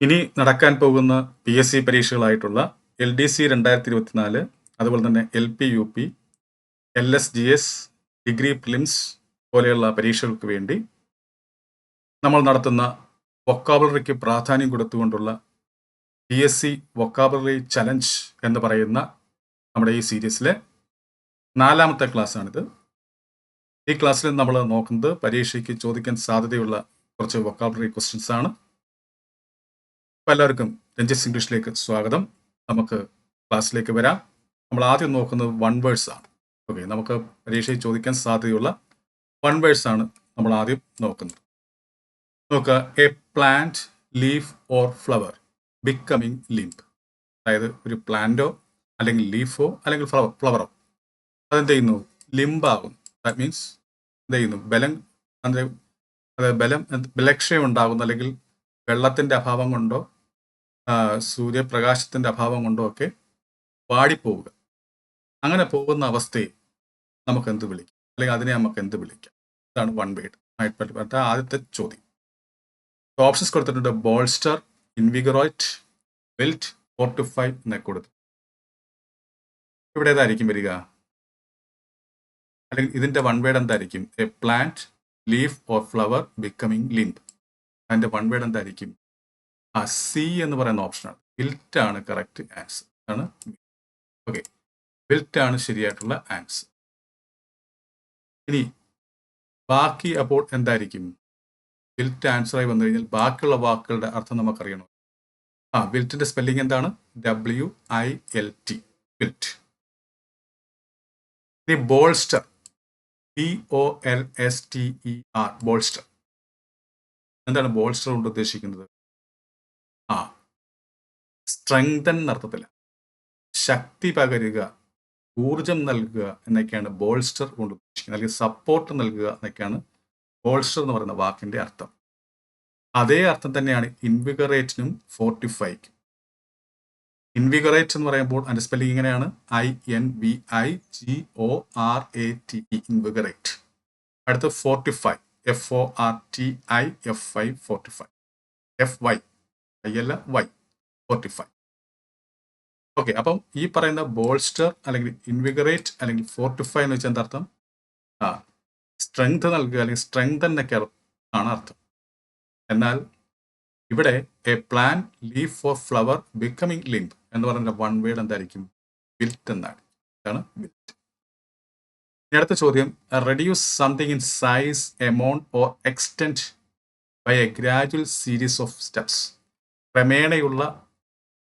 ഇനി നടക്കാൻ പോകുന്ന പി എസ് സി പരീക്ഷകളായിട്ടുള്ള എൽ ഡി സി രണ്ടായിരത്തി ഇരുപത്തിനാല് അതുപോലെ തന്നെ L P U P L S G S degree prelims പോലെയുള്ള പരീക്ഷകൾക്ക് വേണ്ടി നമ്മൾ നടത്തുന്ന വൊക്കാബുലറിക്ക് പ്രാധാന്യം കൊടുത്തുകൊണ്ടുള്ള P S C vocabulary challenge എന്ന് പറയുന്ന നമ്മുടെ ഈ സീരീസിലെ നാലാമത്തെ ക്ലാസ്സാണിത്. ഈ ക്ലാസ്സിൽ നമ്മൾ നോക്കുന്നത് പരീക്ഷയ്ക്ക് ചോദിക്കാൻ സാധ്യതയുള്ള കുറച്ച് വൊക്കാബുലറി ക്വസ്റ്റ്യൻസ് ആണ് എല്ലാവർക്കും രഞ്ജിസ് ഇംഗ്ലീഷിലേക്ക് സ്വാഗതം. നമുക്ക് ക്ലാസ്സിലേക്ക് വരാം. നമ്മൾ ആദ്യം നോക്കുന്നത് വൺ വേഴ്സ് ആണ്. ഓക്കെ നമുക്ക് പരീക്ഷയിൽ ചോദിക്കാൻ സാധ്യതയുള്ള വൺ വേഴ്സ് ആണ് നമ്മൾ ആദ്യം നോക്കുന്നത്. നോക്കുക a plant leaf or flower becoming limp അതായത് ഒരു പ്ലാന്റോ അല്ലെങ്കിൽ ലീഫോ അല്ലെങ്കിൽ ഫ്ലവർ ഫ്ലവറോ അതെന്ത് ചെയ്യുന്നു? ലിംബാകും ദാറ്റ് മീൻസ് എന്ത് ചെയ്യുന്നു? ബലം അതായത് ബലം ബലക്ഷയം ഉണ്ടാകുന്നു അല്ലെങ്കിൽ വെള്ളത്തിന്റെ അഭാവം കൊണ്ടോ സൂര്യപ്രകാശത്തിന്റെ അഭാവം കൊണ്ടോ ഒക്കെ വാടിപ്പോവുക അങ്ങനെ പോകുന്ന അവസ്ഥയെ നമുക്ക് എന്ത് വിളിക്കാം? അല്ലെങ്കിൽ അതിനെ നമുക്ക് എന്ത് വിളിക്കാം? ഇതാണ് വൺ വേഡ് ആയിട്ട് ആദ്യത്തെ ചോദ്യം. ഓപ്ഷൻസ് കൊടുത്തിട്ടുണ്ട്. ബോൾസ്റ്റർ ഇൻവിഗറോയിറ്റ് വെൽറ്റ് ഫൈവ് എന്നൊക്കെ കൊടുത്തു ഇവിടെ ഏതായിരിക്കും വരിക? അല്ലെങ്കിൽ ഇതിന്റെ വൺ വേഡ് എന്തായിരിക്കും? A plant leaf or flower becoming limp അതിന്റെ വൺ വേഡ് എന്തായിരിക്കും? ആ സി എന്ന് പറയുന്ന ഓപ്ഷനാണ് ബിൽറ്റ് ആണ് കറക്റ്റ് ആൻസർ ആണ് ഓക്കെ ബിൽറ്റ് ആണ് ശരിയായിട്ടുള്ള ആൻസർ ഇനി ബാക്കി അപ്പോൾ എന്തായിരിക്കും? ബിൽറ്റ് ആൻസറായി വന്നു കഴിഞ്ഞാൽ ബാക്കിയുള്ള വാക്കുകളുടെ അർത്ഥം നമുക്കറിയണം. ആ ബിൽറ്റിന്റെ സ്പെല്ലിംഗ് എന്താണ്? W I L T wilt ഇനി bolster B O L S T E R bolster എന്താണ് ബോൾസ്റ്റർ കൊണ്ട് ഉദ്ദേശിക്കുന്നത്? സ്ട്രെങ്തൻ എന്നർത്ഥത്തിൽ ശക്തി പകരുക ഊർജം നൽകുക എന്നൊക്കെയാണ് ബോൾസ്റ്റർ കൊണ്ട് ഉദ്ദേശിക്കുന്നത്. അല്ലെങ്കിൽ സപ്പോർട്ട് നൽകുക എന്നൊക്കെയാണ് ബോൾസ്റ്റർ എന്ന് പറയുന്ന വാക്കിന്റെ അർത്ഥം. അതേ അർത്ഥം തന്നെയാണ് ഇൻവിഗറേറ്റിനും ഫോർട്ടിഫൈക്കും ഇൻവിഗറേറ്റ് എന്ന് പറയുമ്പോൾ അതിന്റെ സ്പെല്ലിംഗ് ഇങ്ങനെയാണ്. I N V I G O R A T E invigorate അടുത്ത് fortify F O R T I F I fortify F Y I അല്ല വൈ ഫോർട്ടിഫൈ ഓക്കെ അപ്പം ഈ പറയുന്ന ബോൾസ്റ്റർ അല്ലെങ്കിൽ ഇൻവിഗറേറ്റ് അല്ലെങ്കിൽ ഫോർട്ടിഫൈ എന്ന് വെച്ചാൽ എന്താ അർത്ഥം ആ സ്ട്രെങ്ത് നൽകുക അല്ലെങ്കിൽ സ്ട്രെങ്ത് എന്നൊക്കെ ആണ് അർത്ഥം. എന്നാൽ ഇവിടെ a plant leaf or flower becoming limp എന്ന് പറയുന്ന വൺ വേർഡ് എന്തായിരിക്കും? വിൽറ്റ് എന്നാണ്. ഇതാണ് വിൽറ്റ് അടുത്ത ചോദ്യം. Reduce something in size amount or extent by a gradual series of steps ക്രമേണയുള്ള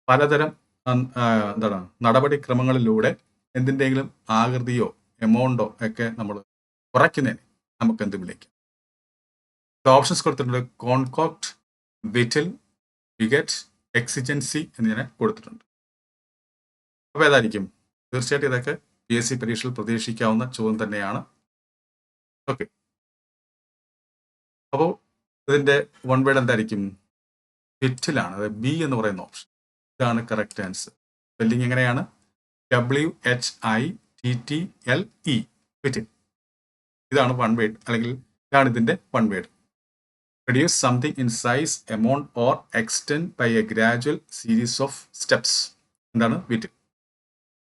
പലതരം എന്താണ് നടപടിക്രമങ്ങളിലൂടെ എന്തിന്റെങ്കിലും ആകൃതിയോ എമൗണ്ടോ ഒക്കെ നമ്മൾ കുറയ്ക്കുന്നതിന് നമുക്ക് എന്ത് വിളിക്കാം ഓപ്ഷൻസ് കൊടുത്തിട്ടുണ്ട് കോൺകോക്ട് വിറ്റിൽ വിഗറ്റ് എക്സിജൻസി എന്നിങ്ങനെ കൊടുത്തിട്ടുണ്ട്. അപ്പോൾ ഏതായിരിക്കും? തീർച്ചയായിട്ടും ഇതൊക്കെ പി എസ് സി പരീക്ഷയിൽ പ്രതീക്ഷിക്കാവുന്ന ചോദ്യം തന്നെയാണ്. ഓക്കെ അപ്പോൾ ഇതിന്റെ വൺ വേഡ് എന്തായിരിക്കും? വിറ്റിലാണ് അതായത് ബി എന്ന് പറയുന്ന ഓപ്ഷൻ ഇതാണ് കറക്റ്റ് ആൻസർ സ്പെല്ലിംഗ് എങ്ങനെയാണ്? W H I T T L E whittle ഇതാണ് വൺ വേഡ് അല്ലെങ്കിൽ ഇതാണ് ഇതിന്റെ one word produce something in size amount or extent by a gradual series of steps എന്താണ്? വിറ്റ്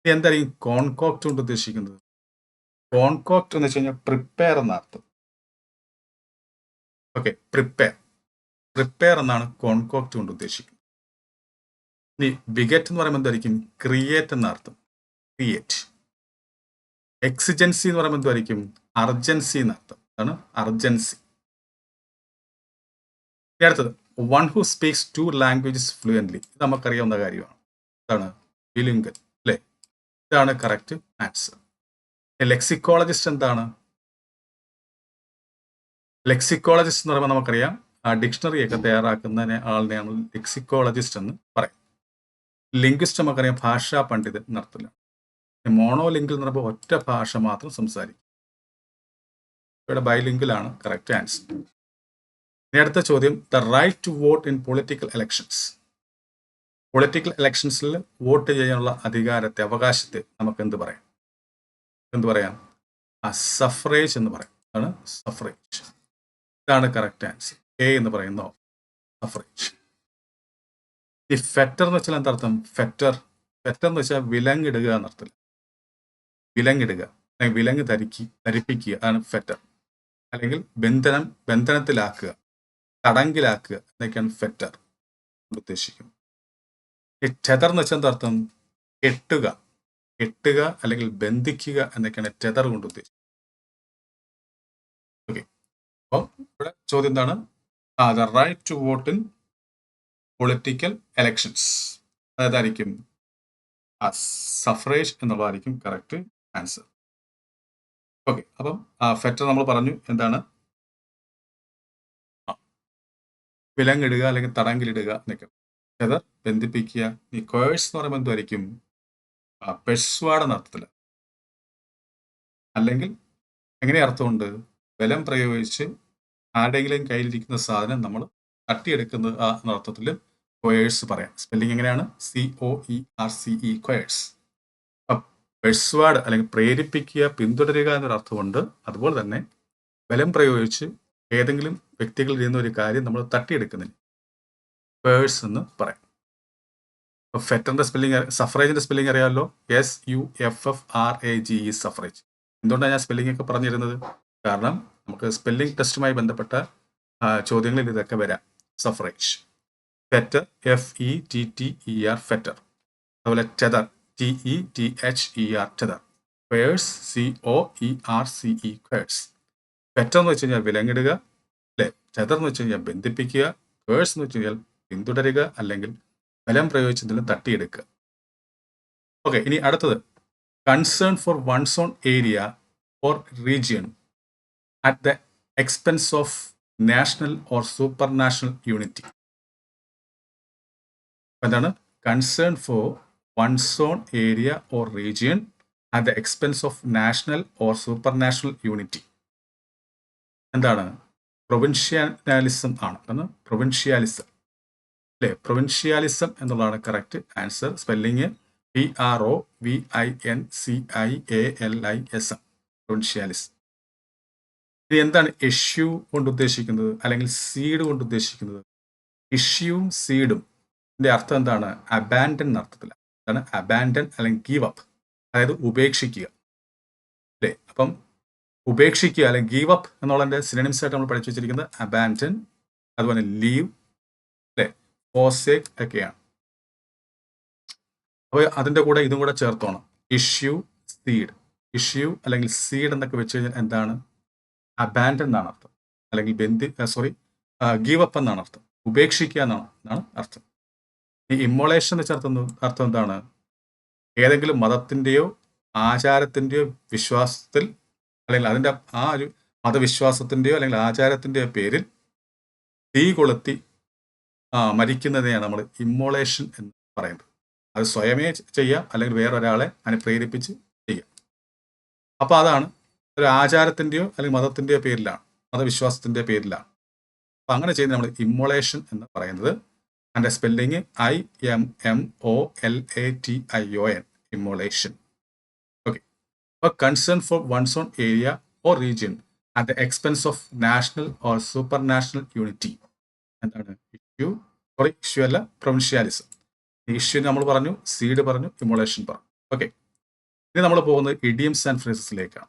ഇത് എന്തായിരിക്കും? കോൺകോക്ട് കൊണ്ട് ഉദ്ദേശിക്കുന്നത്? കോൺകോക്ട് എന്ന് വെച്ച് കഴിഞ്ഞാൽ പ്രിപ്പയർ എന്ന അർത്ഥം. ഓക്കെ പ്രിപ്പയർ പ്രിപ്പയർ എന്നാണ് കോൺകോക്ട് കൊണ്ട് ഉദ്ദേശിക്കുന്നത്. ഇനി ബിഗറ്റ് എന്ന് പറയുമ്പോൾ എന്തായിരിക്കും? ക്രിയേറ്റ് എന്ന അർത്ഥം. ക്രിയേറ്റ് എക്സിജൻസി എന്ന് പറയുമ്പോൾ എന്തായിരിക്കും? അർജൻസി എന്ന അർത്ഥം. അതാണ് അർജൻസി അടുത്തത്. One who speaks two languages fluently ഇത് നമുക്കറിയാവുന്ന കാര്യമാണ്. ഇതാണ് ബിലിംഗൽ അല്ലേ? ഇതാണ് കറക്റ്റ് ആൻസർ ലെക്സിക്കോളജിസ്റ്റ് എന്താണ്? ലെക്സിക്കോളജിസ്റ്റ് എന്ന് പറയുമ്പോൾ നമുക്കറിയാം. ആ ഡിക്ഷണറി ഒക്കെ തയ്യാറാക്കുന്ന ആളിനെയാണ് ലെക്സിക്കോളജിസ്റ്റ് എന്ന് പറയും ലിംഗ്വിസ്റ്റ് നമുക്കറിയാം ഭാഷാ പണ്ഡിതൻ എന്നർത്ഥത്തിലാണ് മോണോ ലിംഗിൽ എന്ന് പറയുമ്പോൾ ഒറ്റ ഭാഷ മാത്രം സംസാരിക്കും. ഇവിടെ ബൈലിംഗിലാണ് കറക്റ്റ് ആൻസർ ഇനി അടുത്ത ചോദ്യം the right to vote in political elections political ഇലക്ഷൻസിൽ vote ചെയ്യാനുള്ള അധികാരത്തെ അവകാശത്തെ നമുക്ക് എന്ത് പറയാം? എന്ത് പറയാം? ആ സഫറേജ് എന്ന് പറയും. അതാണ് സഫറേജ് ഇതാണ് കറക്റ്റ് ആൻസർ എ എന്ന് പറയുന്ന സഫറേജ് ഈ ഫെറ്റർ എന്ന് വെച്ചാൽ എന്താ അർത്ഥം? ഫെറ്റർ ഫെറ്റർ എന്ന് വെച്ചാൽ വിലങ്ങിടുക എന്നർത്ഥം വിലങ്ങിടുക. അല്ലെങ്കിൽ വിലങ്ങ് ധരിക്കി ധരിപ്പിക്കുക അതാണ് ഫെറ്റർ അല്ലെങ്കിൽ ബന്ധനം ബന്ധനത്തിലാക്കുക തടങ്കിലാക്കുക എന്നൊക്കെയാണ് ഫെറ്റർ ഉദ്ദേശിക്കുന്നത്. ഈ ടെതർ എന്ന് വെച്ചാൽ എന്താ അർത്ഥം? കെട്ടുക കെട്ടുക അല്ലെങ്കിൽ ബന്ധിക്കുക എന്നൊക്കെയാണ് ടെതർ കൊണ്ട് ഉദ്ദേശിക്കുന്നത്. ഓക്കെ അപ്പോൾ ഇവിടെ ചോദ്യം എന്താണ്? ആ the right to vote in political elections അതായിരിക്കും സഫറേജ് എന്നുള്ളതായിരിക്കും കറക്റ്റ് ആൻസർ ഓക്കെ അപ്പം ഫെറ്റർ നമ്മൾ പറഞ്ഞു എന്താണ്? വിലങ്ങിടുക അല്ലെങ്കിൽ തടങ്കിലിടുക എന്നൊക്കെ. അത് ബന്ധിപ്പിക്കുക. ഈ കോഴ്സ് എന്ന് പറയുമ്പോൾ എന്തായിരിക്കും പെഴ്സ്വാഡ് എന്ന അല്ലെങ്കിൽ എങ്ങനെ അർത്ഥമുണ്ട് ബലം പ്രയോഗിച്ച് ആരുടെയെങ്കിലും കയ്യിലിരിക്കുന്ന സാധനം നമ്മൾ തട്ടിയെടുക്കുന്നത് ആ എന്ന കൊയേഴ്സ് പറയാം. സ്പെല്ലിംഗ് എങ്ങനെയാണ്? C O E R C E coerce persuade അല്ലെങ്കിൽ പ്രേരിപ്പിക്കുക പിന്തുടരുക എന്നൊരു അർത്ഥമുണ്ട്. അതുപോലെ തന്നെ ബലം പ്രയോഗിച്ച് ഏതെങ്കിലും വ്യക്തികളിൽ നിന്ന് ഒരു കാര്യം നമ്മൾ തട്ടിയെടുക്കുന്നില്ല. പേഴ്സ് എന്ന് പറയാം. ഇപ്പോൾ ഫെറ്ററിന്റെ സ്പെല്ലിംഗ് സഫറേജിന്റെ സ്പെല്ലിംഗ് അറിയാമല്ലോ? S U F F R A G E suffrage എന്തുകൊണ്ടാണ് ഞാൻ സ്പെല്ലിംഗ് ഒക്കെ പറഞ്ഞിരുന്നത്? കാരണം നമുക്ക് സ്പെല്ലിംഗ് ടെസ്റ്റുമായി ബന്ധപ്പെട്ട ചോദ്യങ്ങളിൽ ഇതൊക്കെ വരാം. Suffrage fetter F E T T E R fetter അതുപോലെ tether T E T H E R tether coerce C O E R C E coerce fetter എന്ന് വെച്ച് കഴിഞ്ഞാൽ വിലങ്ങിടുക അല്ലെ? ടെതർ എന്ന് വെച്ച് കഴിഞ്ഞാൽ ബന്ധിപ്പിക്കുക ക്വേഴ്സ് എന്ന് വെച്ച് കഴിഞ്ഞാൽ പിന്തുടരുക അല്ലെങ്കിൽ ബലം പ്രയോഗിച്ചതിൽ തട്ടിയെടുക്കുക. ഓക്കെ ഇനി അടുത്തത്. Concern for one's own area or region at the expense of national or super national unity എന്താണ്? Concern for one's own area or region at the expense of national or super national unity എന്താണ്? Provincialism ആണ്. എന്താണ്? Provincialism അല്ലേ? Provincialism എന്നുള്ളതാണ് correct answer spelling P R O V I N C I A L I S M provincialism ഇത് എന്താണ് issue കൊണ്ട് ഉദ്ദേശിക്കുന്നത്? അല്ലെങ്കിൽ സീഡ് കൊണ്ട് ഉദ്ദേശിക്കുന്നത്? ഇഷ്യൂവും സീഡും ഇതിന്റെ അർത്ഥം എന്താണ്? അബാൻഡൻ എന്ന അർത്ഥത്തില. അതാണ് അബാൻഡൻ അല്ലെങ്കിൽ ഗീവ് അപ്പ് അതായത് ഉപേക്ഷിക്കുക. അല്ലേ? അപ്പം ഉപേക്ഷിക്കുക അല്ലെങ്കിൽ ഗീവ് അപ്പ് എന്നുള്ളതിന്റെ സിനിമസ് ആയിട്ട് നമ്മൾ പഠിച്ചു വെച്ചിരിക്കുന്നത് അബാൻഡൻ അതുപോലെ ലീവ് അല്ലേ? ഫോസേക്ക് ഒക്കെയാണ്. അപ്പോൾ അതിന്റെ കൂടെ ഇതും കൂടെ ചേർത്തോണം. ഇഷ്യൂ സീഡ് ഇഷ്യൂ അല്ലെങ്കിൽ സീഡ് എന്നൊക്കെ വെച്ച് കഴിഞ്ഞാൽ എന്താണ്? അബാൻഡൻ എന്നാണ് അർത്ഥം. അല്ലെങ്കിൽ ബന്ധി സോറി ഗീവ് അപ്പ് എന്നാണ് അർത്ഥം. ഉപേക്ഷിക്കുക എന്നാണ് എന്നാണ് അർത്ഥം. ഈ ഇമ്മോളേഷൻ എന്ന് വെച്ച അർത്ഥം എന്താണ്? ഏതെങ്കിലും മതത്തിന്റെയോ ആചാരത്തിന്റെയോ വിശ്വാസത്തിൽ അല്ലെങ്കിൽ അതിന്റെ ആ ഒരു മതവിശ്വാസത്തിന്റെയോ അല്ലെങ്കിൽ ആചാരത്തിന്റെയോ പേരിൽ തീ കൊളുത്തി മരിക്കുന്നതിനെയാണ് നമ്മൾ ഇമ്മോളേഷൻ എന്ന് പറയുന്നത്. അത് സ്വയമേ ചെയ്യാം അല്ലെങ്കിൽ വേറൊരാളെ അതിനെ പ്രേരിപ്പിച്ച് ചെയ്യാം. അപ്പോൾ അതാണ് ഒരു ആചാരത്തിന്റെയോ അല്ലെങ്കിൽ മതത്തിന്റെയോ പേരിലാണ് മതവിശ്വാസത്തിന്റെ പേരിലാണ്. അപ്പം അങ്ങനെ ചെയ്യുന്ന നമ്മൾ ഇമ്മോളേഷൻ എന്ന് പറയുന്നത് അതിന്റെ spelling I M M O L A T I O N immolation okay അപ്പോൾ concern for one's own area or region at the expense of national or super national unity എന്താണ്? ഇഷ്യൂ സോറി ഇഷ്യൂ അല്ല provincialism issue നമ്മൾ പറഞ്ഞു seed പറഞ്ഞു ഇമോളേഷൻ പറഞ്ഞു. Okay ഇനി നമ്മൾ പോകുന്നത് idioms and ഫ്രേസസിലേക്കാണ്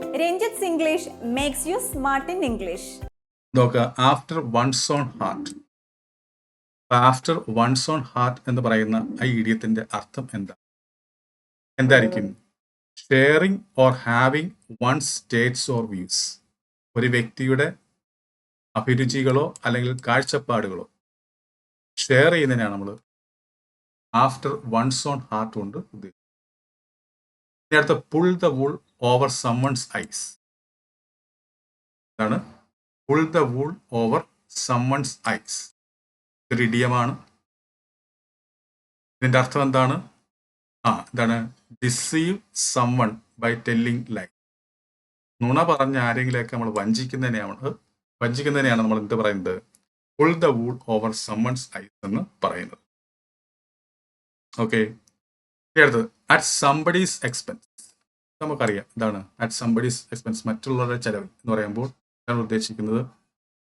Ranjith English makes you smart in English നോക്കുക after one's own heart after one's own heart എന്ന് പറയുന്ന ആ ഈഡിയത്തിന്റെ അർത്ഥം എന്താ? എന്തായിരിക്കും? Sharing or having one's tastes or views ഒരു വ്യക്തിയുടെ അഭിരുചികളോ അല്ലെങ്കിൽ കാഴ്ചപ്പാടുകളോ ഷെയർ ചെയ്യുന്നതിനാണ് നമ്മൾ ആഫ്റ്റർ വൺസ് ഓൺ ഹാർട്ട് കൊണ്ട് ഉദ്ദേശിക്കുന്നത്. അടുത്ത pull the wool over someone's eyes ഇതാണ് pull the wool over someone's eyes ഇതൊരു ഇഡിയമാണ് ഇതിന്റെ അർത്ഥം എന്താണ്? ആ എന്താണ്? Deceive someone by telling lie നുണ പറഞ്ഞ ആരെങ്കിലെയൊക്കെ നമ്മൾ വഞ്ചിക്കുന്നതിനെയാണ് വഞ്ചിക്കുന്നതിനെയാണ് നമ്മൾ എന്ത് പറയുന്നത്? Pull the wool over someone's eyes എന്ന് പറയുന്നത്. ഓക്കെ അടുത്തത്. അറ്റ് സംബഡീസ് എക്സ്പെൻസ് നമുക്കറിയാം. എന്താണ് അറ്റ് സംബഡീസ് എക്സ്പെൻസ് മറ്റുള്ളവരുടെ ചെലവ് എന്ന് പറയുമ്പോൾ ഞാൻ ഉദ്ദേശിക്കുന്നത്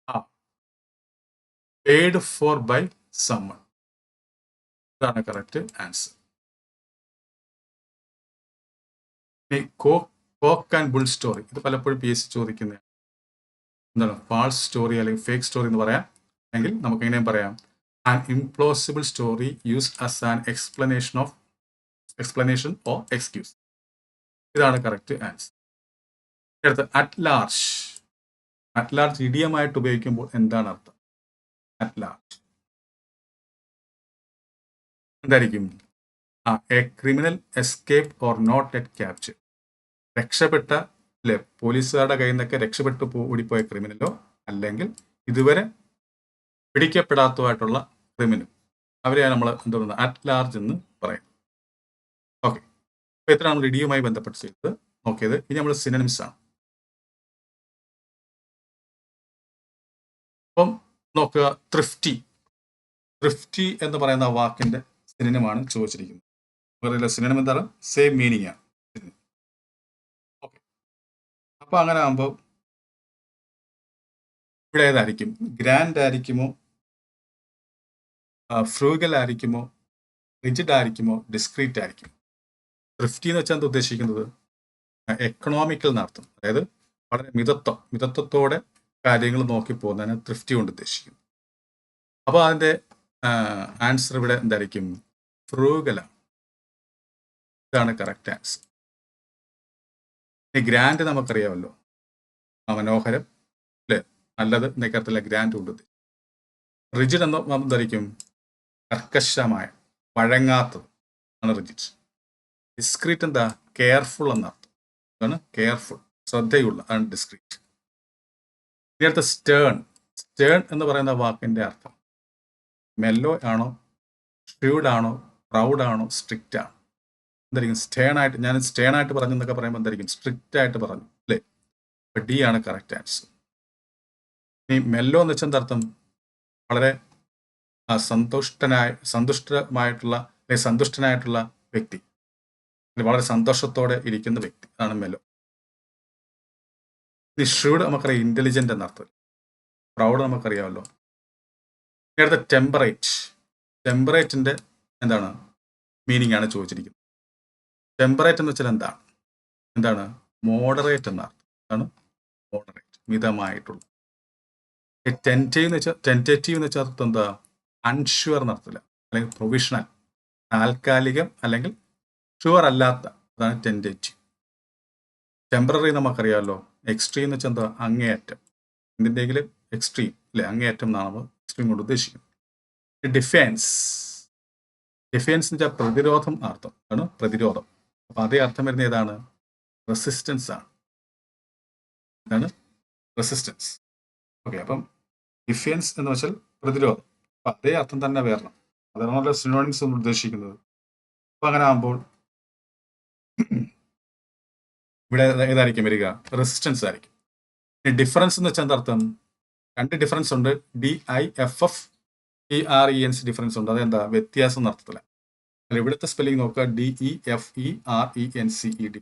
ആ പെയ്ഡ് ഫോർ ബൈ സമ്മൺ ഇതാണ് correct answer cock and bull story ഇത് പലപ്പോഴും പി എസ് സി ചോദിക്കുന്ന എന്താണ്? ഫാൾസ് സ്റ്റോറി അല്ലെങ്കിൽ ഫേക്ക് സ്റ്റോറി എന്ന് പറയാം. അല്ലെങ്കിൽ നമുക്ക് എങ്ങനെയും പറയാം. An implausible story use as an explanation of explanation or excuse ഇതാണ് കറക്റ്റ് ആൻസർ അടുത്ത് അറ്റ് ലാർജ് അറ്റ് ലാർജ് ഇഡിയമായിട്ട് ഉപയോഗിക്കുമ്പോൾ എന്താണ് അർത്ഥം? അറ്റ് ലാർജ് എന്തായിരിക്കും? ആ a criminal escape or not yet capture രക്ഷപ്പെട്ട അല്ലെ പോലീസുകാരുടെ കയ്യിൽ നിന്നൊക്കെ രക്ഷപ്പെട്ടു ഓടിപ്പോയ ക്രിമിനലോ അല്ലെങ്കിൽ ഇതുവരെ പിടിക്കപ്പെടാത്തതായിട്ടുള്ള ക്രിമിനൽ അവരെയാണ് നമ്മൾ എന്താ പറയുന്നത് അറ്റ് ലാർജ് എന്ന് പറയും ഓക്കെ അപ്പോൾ നമ്മൾ ഇടിയുമായി ബന്ധപ്പെട്ട് ചെയ്തത് നോക്കിയത്. ഇനി നമ്മൾ സിനിമസ് ആണ്. അപ്പം നോക്കുക ത്രിഫ്റ്റി ത്രിഫ്റ്റി എന്ന് പറയുന്ന വാക്കിന്റെ സിനിമമാണ് ചോദിച്ചിരിക്കുന്നത്. വേറെ സിനിമ എന്താണ്? സെയിം മീനിങ് ആണ്. ഓക്കെ അപ്പൊ അങ്ങനെ ആകുമ്പോൾ ഇവിടെ ഏതായിരിക്കും? ഗ്രാൻഡ് ആയിരിക്കുമോ? ഫ്രൂഗൽ ആയിരിക്കുമോ? റിജിഡ് ആയിരിക്കുമോ? ഡിസ്ക്രീറ്റ് ആയിരിക്കും ത്രിഫ്റ്റി എന്ന് വെച്ചാൽ എന്താ ഉദ്ദേശിക്കുന്നത്? എക്കണോമിക്കൽ എന്നർത്ഥം അതായത് വളരെ മിതത്വം മിതത്വത്തോടെ കാര്യങ്ങൾ നോക്കി പോകുന്നതിന് ത്രിഫ്റ്റി കൊണ്ട് ഉദ്ദേശിക്കുന്നു. അപ്പോൾ അതിന്റെ ആൻസർ ഇവിടെ എന്തായിരിക്കും? ഫ്രൂഗലാണ് ഇതാണ് കറക്റ്റ് ആൻസർ ഇനി ഗ്രാൻഡ് നമുക്കറിയാമല്ലോ. മനോഹരം അല്ലേ? നല്ലത് നിക്കത്തില്ല ഗ്രാൻഡ് കൊണ്ട് റിജിഡ് എന്ന് എന്തായിരിക്കും? കർക്കശമായ വഴങ്ങാത്തത് ആണ് റിജിഡ് ഡിസ്ക്രീറ്റ് എന്താ? കെയർഫുൾ എന്നർത്ഥം. അതാണ് കെയർഫുൾ ശ്രദ്ധയുള്ള ആണ് ഡിസ്ക്രീറ്റ് ഇനി അടുത്ത സ്റ്റേൺ സ്റ്റേൺ എന്ന് പറയുന്ന വാക്കിന്റെ അർത്ഥം. മെല്ലോ ആണോ? ഷ്യൂഡ് ആണോ? പ്രൗഡ് ആണോ? സ്ട്രിക്റ്റ് ആണോ? എന്തായിരിക്കും സ്റ്റേൺ ആയിട്ട് ഞാൻ സ്റ്റേൺ ആയിട്ട് പറഞ്ഞു എന്നൊക്കെ പറയുമ്പോൾ എന്തായിരിക്കും സ്ട്രിക്റ്റ് ആയിട്ട് പറഞ്ഞു അല്ലേ? അപ്പൊ ഡി ആണ് കറക്റ്റ് ആൻസർ ഇനി മെല്ലോ എന്ന് വെച്ചാൽ എന്താർത്ഥം? വളരെ സന്തുഷ്ടനായ സന്തുഷ്ടമായിട്ടുള്ള അല്ലെങ്കിൽ സന്തുഷ്ടനായിട്ടുള്ള വ്യക്തി. വളരെ സന്തോഷത്തോടെ ഇരിക്കുന്ന വ്യക്തി അതാണ് മെലോ. ഷ്രൂഡ് നമുക്കറിയാം ഇന്റലിജന്റ് എന്നർത്ഥം പ്രൗഡ് നമുക്കറിയാമല്ലോ. ഇനി അടുത്ത ടെമ്പറേറ്റ് ടെമ്പറേറ്റിന്റെ എന്താണ്? മീനിങ് ആണ് ചോദിച്ചിരിക്കുന്നത്. ടെമ്പറേറ്റ് എന്ന് വെച്ചാൽ എന്താണ്? എന്താണ്? മോഡറേറ്റ് എന്ന അർത്ഥം. എന്താണ്? മോഡറേറ്റ് മിതമായിട്ടുള്ള. ടെന്റേവ് എന്ന് വെച്ചാൽ ടെന്റേറ്റീവ് എന്ന് വെച്ചാൽ അർത്ഥം എന്താ? അൺഷുവർ എന്നർത്ഥമില്ല അല്ലെങ്കിൽ പ്രൊവിഷണൽ താൽക്കാലികം അല്ലെങ്കിൽ ഷുവർ അല്ലാത്ത അതാണ് ടെന്റേറ്റീവ് ടെമ്പററി നമുക്കറിയാമല്ലോ എക്സ്ട്രീം എന്ന് വെച്ചാൽ എന്താ? അങ്ങേയറ്റം. എന്തിന്റെങ്കിലും എക്സ്ട്രീം അല്ലെ? അങ്ങേയറ്റം എന്നാണ് നമ്മൾ എക്സ്ട്രീം കൊണ്ട് ഉദ്ദേശിക്കുന്നത്. ഡിഫെൻസ് ഡിഫെൻസ് എന്ന് വെച്ചാൽ പ്രതിരോധം അർത്ഥം ആണ് പ്രതിരോധം. അപ്പൊ അതേ അർത്ഥം വരുന്ന ഏതാണ്? റെസിസ്റ്റൻസ് ആണ്. എന്താണ് റെസിസ്റ്റൻസ് ഓക്കെ അപ്പം ഡിഫെൻസ് എന്ന് വെച്ചാൽ പ്രതിരോധം. അപ്പൊ അതേ അർത്ഥം തന്നെ വരണം. അതാണല്ലോ സിനോണിംസ് എന്ന് ഉദ്ദേശിക്കുന്നത്. അപ്പൊ അങ്ങനെ ആകുമ്പോൾ ഇവിടെ ഇതായിരിക്കും വരിക? റെസിസ്റ്റൻസ് ആയിരിക്കും. ഡിഫറൻസ് എന്ന് വെച്ചാൽ എന്താർത്ഥം രണ്ട് ഡിഫറൻസ് ഉണ്ട്. D I F F E R E N C difference ഉണ്ട്. അതെന്താ? വ്യത്യാസം എന്ന അർത്ഥത്തില. അല്ല ഇവിടുത്തെ സ്പെല്ലിംഗ് നോക്കുക. D E F E R E N C E D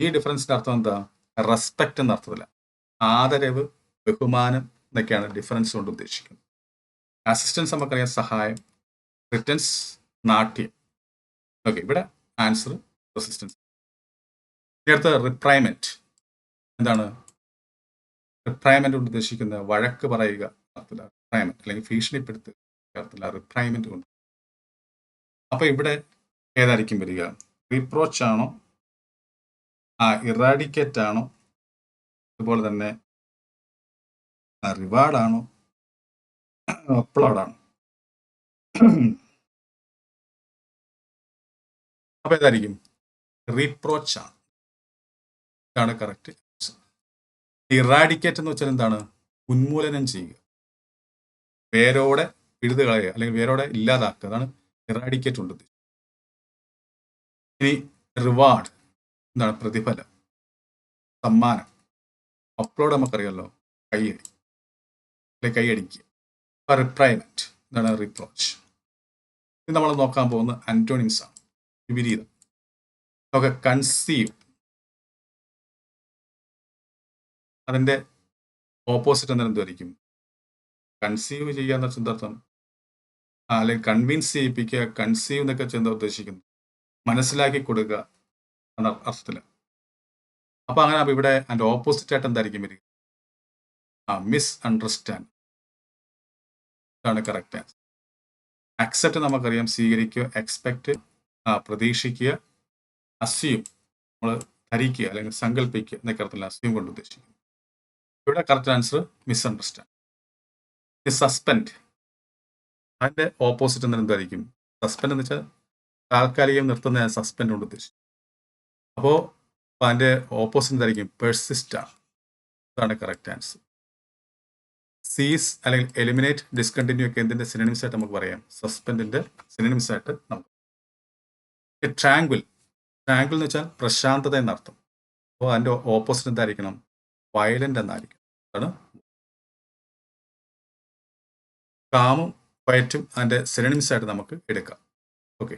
ഈ ഡിഫറൻസിന്റെ അർത്ഥം എന്താ? റെസ്പെക്ട് എന്ന അർത്ഥത്തില. ആദരവ് ബഹുമാനം എന്നൊക്കെയാണ് ഡിഫറൻസ് കൊണ്ട് ഉദ്ദേശിക്കുന്നത്. അസിസ്റ്റൻസ് നമുക്കറിയാം. സഹായം റിട്ടൻസ് നാട്യം. ഓക്കെ ഇവിടെ ആൻസർ റെസിസ്റ്റൻസ് ചേർത്ത് റിപ്രൈമെന്റ് എന്താണ്? റിപ്രൈമെന്റ് കൊണ്ട് ഉദ്ദേശിക്കുന്ന വഴക്ക് പറയുക റിപ്രൈമെന്റ് അല്ലെങ്കിൽ ഭീഷണിപ്പെടുത്തുക അർത്ഥത്തില്ല റിപ്രൈമെന്റ് കൊണ്ട്. അപ്പൊ ഇവിടെ ഏതായിരിക്കും വരിക? റീപ്രോച്ച് ആണോ? ആ ഇറാഡിക്കേറ്റ് ആണോ? അതുപോലെ തന്നെ റിവാർഡാണോ അപ്ലോഡാണോ അപ്പൊ ഏതായിരിക്കും? റീപ്രോച്ച് ആണ്. ഇതാണ് കറക്റ്റ് ഇറാഡിക്കേറ്റ് എന്ന് വെച്ചാൽ എന്താണ്? ഉന്മൂലനം ചെയ്യുക. വേരോടെ പിഴുത് അല്ലെങ്കിൽ വേരോടെ ഇല്ലാതാക്കുക. അതാണ് ഇറാഡിക്കേറ്റ് ഉണ്ട് ഇനി റിവാർഡ് എന്താണ്? പ്രതിഫലം. സമ്മാനം. അപ്ലോഡ് നമുക്കറിയാമല്ലോ കൈയടി. അല്ലെ കൈയടിക്കുക. റിപ്രൈമെന്റ് എന്താണ്? റിപ്രോച്ച് ഇത് നമ്മൾ നോക്കാൻ പോകുന്ന അന്റോണിംസ് ആണ്. വിപരീതം. നമുക്ക് കൺസീവ് അതിന്റെ ഓപ്പോസിറ്റ് എന്താണ് എന്തായിരിക്കും കൺസീവ് ചെയ്യാന്ന് എന്ന ആ, അല്ലെങ്കിൽ കൺവിൻസ് ചെയ്യിപ്പിക്കുക കൺസീവ് എന്നൊക്കെ ചിന്ത ഉദ്ദേശിക്കുന്നു. മനസ്സിലാക്കി കൊടുക്കുക എന്ന അർത്ഥത്തിൽ. അപ്പൊ അങ്ങനെ അപ്പൊ ഇവിടെ അതിന്റെ ഓപ്പോസിറ്റ് ആയിട്ട് എന്തായിരിക്കും വരിക? ആ മിസ് അണ്ടർസ്റ്റാൻഡ് ഇതാണ് കറക്റ്റ് ആൻസർ അക്സെപ്റ്റ് നമുക്കറിയാം സ്വീകരിക്കുക എക്സ്പെക്ട് പ്രതീക്ഷിക്കുക അസ്യൂം നമ്മൾ ധരിക്കുക അല്ലെങ്കിൽ സങ്കല്പിക്കുക എന്നൊക്കെ അർത്ഥത്തിൽ അസ്യൂം കൊണ്ട് ഉദ്ദേശിക്കുന്നു. ഇവിടെ correct answer misunderstand suspend അതിന്റെ ഓപ്പോസിറ്റ് എന്ന് എന്തായിരിക്കും സസ്പെൻഡ് എന്ന് വെച്ചാൽ താൽക്കാലികം നിർത്തുന്ന സസ്പെൻഡ് കൊണ്ട് ഉദ്ദേശിക്കും. അപ്പോൾ അതിന്റെ ഓപ്പോസിറ്റ് എന്തായിരിക്കും പെർസിസ്റ്റാണ് അതാണ് കറക്റ്റ് ആൻസർ സീസ് അല്ലെങ്കിൽ എലിമിനേറ്റ് ഡിസ്കണ്ടിന്യൂ ഒക്കെ എന്തിന്റെ സിനിമിസ് ആയിട്ട് നമുക്ക് പറയാം? സസ്പെൻഡിന്റെ സിനിമിസ് ആയിട്ട് നമുക്ക് ട്രാങ്കുൽ ട്രാങ്കുൽ എന്ന് വെച്ചാൽ പ്രശാന്തത എന്നർത്ഥം. അപ്പോൾ അതിന്റെ ഓപ്പോസിറ്റ് എന്തായിരിക്കണം? വയലന്റ് എന്നായിരിക്കും. അതാണ് കാമും വയറ്റും അതിന്റെ സിനിമിസ് ആയിട്ട് നമുക്ക് എടുക്കാം. ഓക്കെ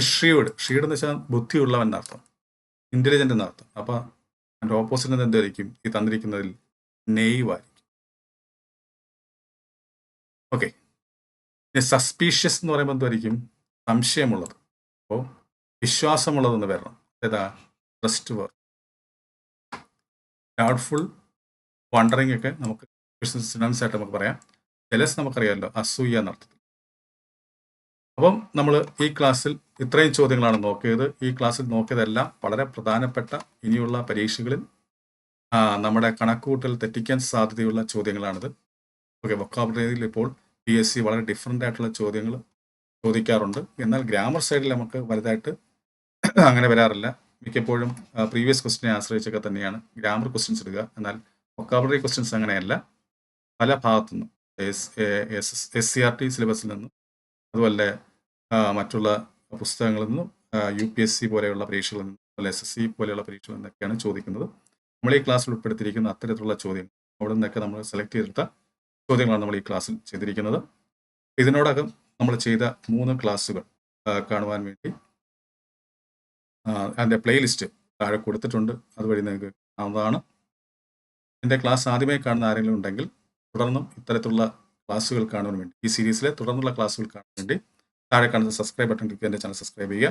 ഷീഡ് ഷീഡ് എന്ന് വെച്ചാൽ ബുദ്ധിയുള്ളവൻ എന്നർത്ഥം. ഇന്റലിജന്റ് എന്നർത്ഥം. അപ്പോൾ അതിന്റെ ഓപ്പോസിറ്റ് എന്തായിരിക്കും? ഈ തന്നിരിക്കുന്നതിൽ നെയ്വ് ആയിരിക്കും ഓക്കെ സസ്പീഷ്യസ് എന്ന് പറയുമ്പോൾ എന്തായിരിക്കും സംശയമുള്ളത്. അപ്പോൾ വിശ്വാസമുള്ളതെന്ന് വരണം. ഏതാ ട്രസ്റ്റ് വർ ഡൗട്ട്ഫുൾ വണ്ടറിങ് ഒക്കെ നമുക്ക് സിനംസ് ആയിട്ട് നമുക്ക് പറയാം. ജലസ് നമുക്കറിയാമല്ലോ അസൂയ എന്നർത്ഥത്തിൽ അപ്പം നമ്മൾ ഈ ക്ലാസ്സിൽ ഇത്രയും ചോദ്യങ്ങളാണ് നോക്കിയത്. ഈ ക്ലാസ്സിൽ നോക്കിയതെല്ലാം വളരെ പ്രധാനപ്പെട്ട ഇനിയുള്ള പരീക്ഷകളിൽ നമ്മുടെ കണക്കുകൂട്ടൽ തെറ്റിക്കാൻ സാധ്യതയുള്ള ചോദ്യങ്ങളാണിത്. ഓക്കെ വൊക്കാബുലറിയിൽ ഇപ്പോൾ പി എസ് സി വളരെ ഡിഫറെന്റ് ആയിട്ടുള്ള ചോദ്യങ്ങൾ ചോദിക്കാറുണ്ട്. എന്നാൽ ഗ്രാമർ സൈഡിൽ നമുക്ക് വലുതായിട്ട് അങ്ങനെ വരാറില്ല. മിക്കപ്പോഴും പ്രീവിയസ് ക്വസ്റ്റിനെ ആശ്രയിച്ചൊക്കെ തന്നെയാണ് ഗ്രാമർ ക്വസ്റ്റ്യൻസ് എടുക്കുക എന്നാൽ വൊക്കാബുലറി ക്വസ്റ്റ്യൻസ് അങ്ങനെയല്ല. പല ഭാഗത്തുനിന്നും S S C R T സിലബസിൽ നിന്നും അതുപോലെ മറ്റുള്ള പുസ്തകങ്ങളിൽ നിന്നും യു പി എസ് സി പോലെയുള്ള പരീക്ഷകളിൽ നിന്നും അതുപോലെ എസ് എസ് സി പോലെയുള്ള പരീക്ഷകളിൽ നിന്നൊക്കെയാണ് ചോദിക്കുന്നത്. നമ്മൾ ഈ ക്ലാസ്സിൽ ഉൾപ്പെടുത്തിയിരിക്കുന്ന അത്തരത്തിലുള്ള ചോദ്യം അവിടെ നിന്നൊക്കെ നമ്മൾ സെലക്ട് ചെയ്തെടുത്ത ചോദ്യങ്ങളാണ് നമ്മൾ ഈ ക്ലാസ്സിൽ ചെയ്തിരിക്കുന്നത്. ഇതിനോടകം നമ്മൾ ചെയ്ത മൂന്ന് ക്ലാസ്സുകൾ കാണുവാൻ വേണ്ടി അതിന്റെ പ്ലേലിസ്റ്റ് താഴെ കൊടുത്തിട്ടുണ്ട്. അതുവഴി നിങ്ങൾക്ക് കാണാവുന്നതാണ് എന്റെ ക്ലാസ് ആദ്യമായി കാണുന്ന ആരെങ്കിലും ഉണ്ടെങ്കിൽ തുടർന്നും ഇത്തരത്തിലുള്ള ക്ലാസ്സുകൾ കാണുവാൻ വേണ്ടി ഈ സീരീസിലെ തുടർന്നുള്ള ക്ലാസ്സുകൾ കാണാൻ വേണ്ടി താഴെ കാണുന്ന സബ്സ്ക്രൈബ് ബട്ടൺ ക്ലിക്ക് എന്റെ ചാനൽ സബ്സ്ക്രൈബ് ചെയ്യുക.